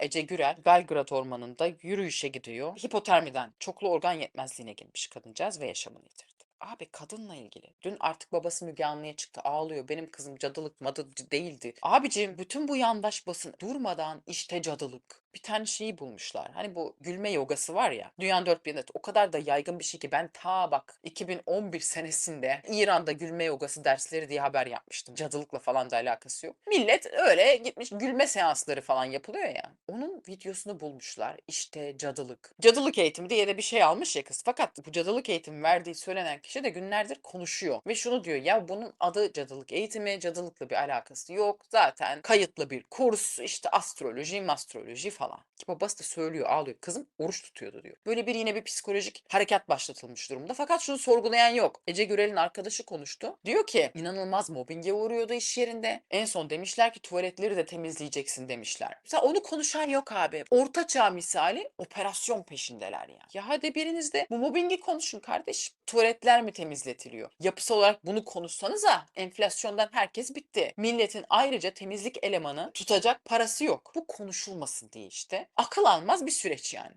Ece Gürel Belgrad Ormanı'nda yürüyüşe gidiyor. Hipotermiden çoklu organ yetmezliğine girmiş kadıncağız ve yaşamını yitirdi. Abi kadınla ilgili. Dün artık babası Müge Anlı'ya çıktı ağlıyor. Benim kızım cadılık madı değildi. Abicim bütün bu yandaş basın durmadan işte cadılık. Bir tane şeyi bulmuşlar. Hani bu gülme yogası var ya. Dünyanın dört bir yanında o kadar da yaygın bir şey ki ben ta bak 2011 senesinde İran'da gülme yogası dersleri diye haber yapmıştım. Cadılıkla falan da alakası yok. Millet öyle gitmiş gülme seansları falan yapılıyor ya. Onun videosunu bulmuşlar. İşte cadılık. Cadılık eğitimi diye de bir şey almış ya kız. Fakat bu cadılık eğitimi verdiği söylenen kişi de günlerdir konuşuyor. Ve şunu diyor ya bunun adı cadılık eğitimi. Cadılıkla bir alakası yok. Zaten kayıtlı bir kurs. işte astroloji, mastroloji falan. Ki babası da söylüyor ağlıyor. Kızım oruç tutuyordu diyor. Böyle bir yine bir psikolojik harekat başlatılmış durumda. Fakat şunu sorgulayan yok. Ece Gürel'in arkadaşı konuştu. Diyor ki inanılmaz mobbinge uğruyordu iş yerinde. En son demişler ki tuvaletleri de temizleyeceksin demişler. Mesela onu konuşan yok abi. Orta çağ misali operasyon peşindeler yani. Ya hadi biriniz de bu mobbingi konuşun kardeşim. Tuvaletler mi temizletiliyor? Yapısal olarak bunu konuşsanıza enflasyondan herkes bitti. Milletin ayrıca temizlik elemanı tutacak parası yok. Bu konuşulmasın diye işte. Akıl almaz bir süreç yani.